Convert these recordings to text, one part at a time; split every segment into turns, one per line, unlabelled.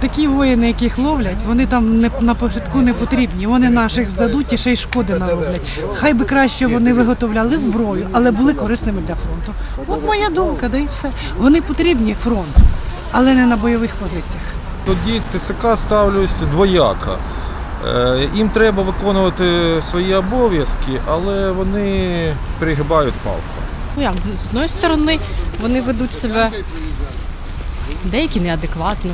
Такі воїни, яких ловлять, вони там не на початку не потрібні. Вони наших здадуть і ще й шкоди нароблять. Хай би краще вони виготовляли зброю, але були корисними для фронту. От моя думка, да і все. Вони потрібні фронту, але не на бойових позиціях.
Тоді ТЦК ставлюсь двояко. Е, Їм треба виконувати свої обов'язки, але вони перегибають палку.
Ну як, з з одної сторони, вони ведуть себе деякі неадекватно,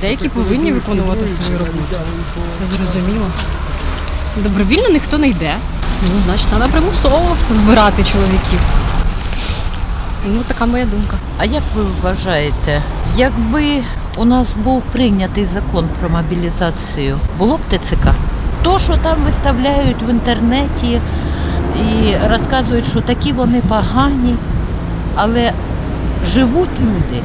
деякі повинні виконувати свою роботу. Це зрозуміло. Добровільно ніхто не йде. Ну, значить, треба примусово збирати чоловіків. Ну, така моя думка.
А як ви вважаєте, якби у нас був прийнятий закон про мобілізацію, було б ТЦК? То, що там виставляють в інтернеті і розказують, що такі вони погані, але живуть люди,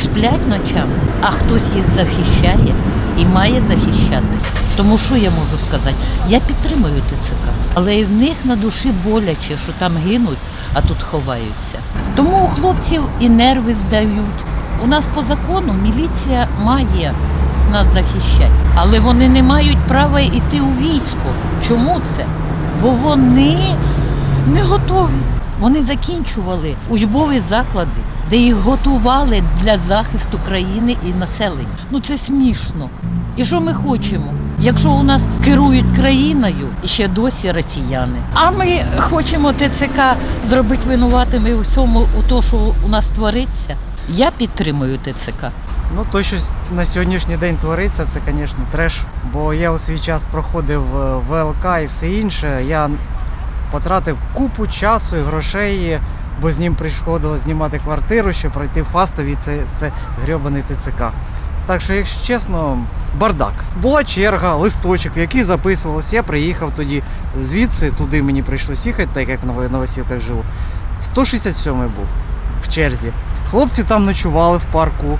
сплять ночами, а хтось їх захищає і має захищати. Тому що я можу сказати? Я підтримую ТЦК, але і в них на душі боляче, що там гинуть, а тут ховаються. Тому у хлопців і нерви здають. У нас по закону міліція має нас захищати, але вони не мають права йти у військо. Чому це? Бо вони не готові. Вони закінчували учбові заклади, де їх готували для захисту країни і населення. Ну це смішно. І що ми хочемо? Якщо у нас керують країною і ще досі росіяни, а ми хочемо ТЦК зробити винуватими у всьому, у тому, що у нас твориться. Я підтримую ТЦК.
Ну, то, що на сьогоднішній день твориться, це, звісно, треш. Бо я у свій час проходив е, ВЛК і все інше. Я потратив купу часу і грошей, бо з ним приходилось знімати квартиру, щоб пройти фастові, це, це грьобаний ТЦК. Так що, якщо чесно, бардак. Була черга, листочок, в який записувалось. Я приїхав тоді звідси, туди мені прийшлось їхати, так як на Новосілках живу. 167 був в черзі. Хлопці там ночували в парку,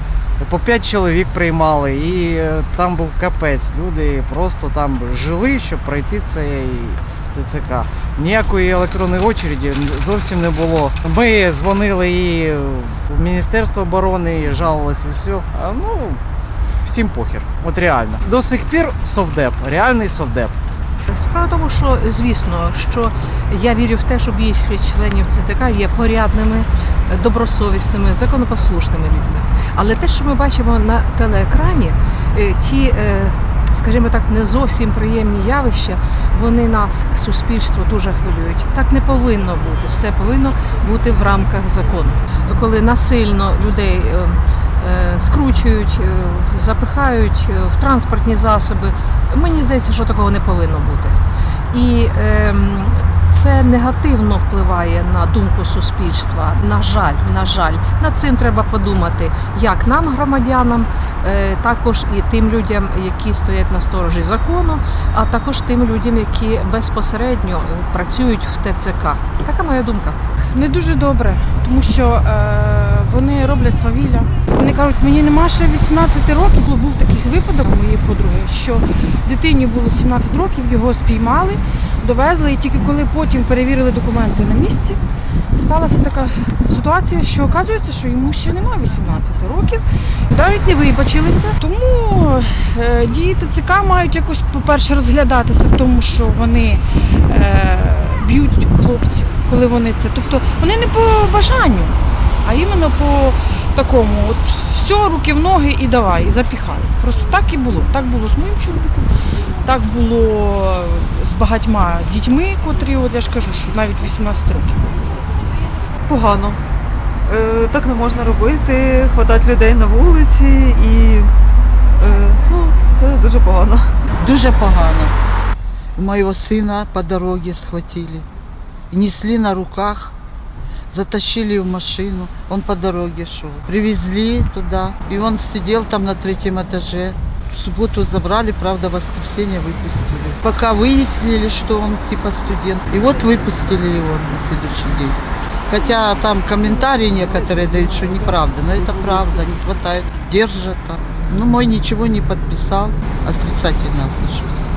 по 5 чоловік приймали, і е, там був капець. Люди просто там жили, щоб пройти цей ТЦК. Ніякої електронної очереді зовсім не було. Ми дзвонили і в Міністерство оборони, і жалувалися. А ну, всім похер. От реально. До сих пір совдеп, реальний совдеп.
Справа в тому, що звісно, що я вірю в те, що більшість членів ЦТК є порядними, добросовісними, законопослушними людьми. Але те, що ми бачимо на телеекрані, е, ті, е, скажімо так, не зовсім приємні явища, вони нас, суспільство, дуже хвилюють. Так не повинно бути. Все повинно бути в рамках закону. Коли насильно людей. е, е, Скручують, е, запихають в транспортні засоби. Мені здається, що такого не повинно бути. І ем, це негативно впливає на думку суспільства. На жаль, на жаль, над цим треба подумати як нам, громадянам, е, також і тим людям, які стоять на сторожі закону, а також тим людям, які безпосередньо е, працюють в ТЦК. Така моя думка.
Не дуже добре, тому що е, вони роблять свавілля. Вони кажуть, мені нема ще 18 років. Був такий випадок у моєї подруги, що дитині було 17 років, його спіймали, довезли, і тільки коли потім перевірили документи на місці, сталася така ситуація, що оказується, що йому ще немає 18 років, навіть не вибачилися. Тому е, дії ТЦК мають якось, по-перше, розглядатися в тому, що вони е, б'ють хлопців, коли вони це. Тобто вони не по бажанню, а іменно по такому, от все, руки в ноги і давай, і запіхали. Просто так і було. Так було з моїм чоловіком, так було з багатьма дітьми, котрі, от я ж кажу, що навіть 18 років.
погано. Е, так не можна робити, хватати людей на вулиці і е, ну, це дуже погано.
Дуже погано. Моего сына по дороге схватили. Несли на руках, затащили в машину. Он по дороге шел. Привезли туда. И он сидел там на третьем этаже. В субботу забрали, правда, в воскресенье выпустили. Пока выяснили, что он типа студент. И вот выпустили его на следующий день. Хотя там комментарии некоторые дают, что неправда. Но это правда, не хватает. Держат там. Ну, мой ничего не подписал. Отрицательно отношусь.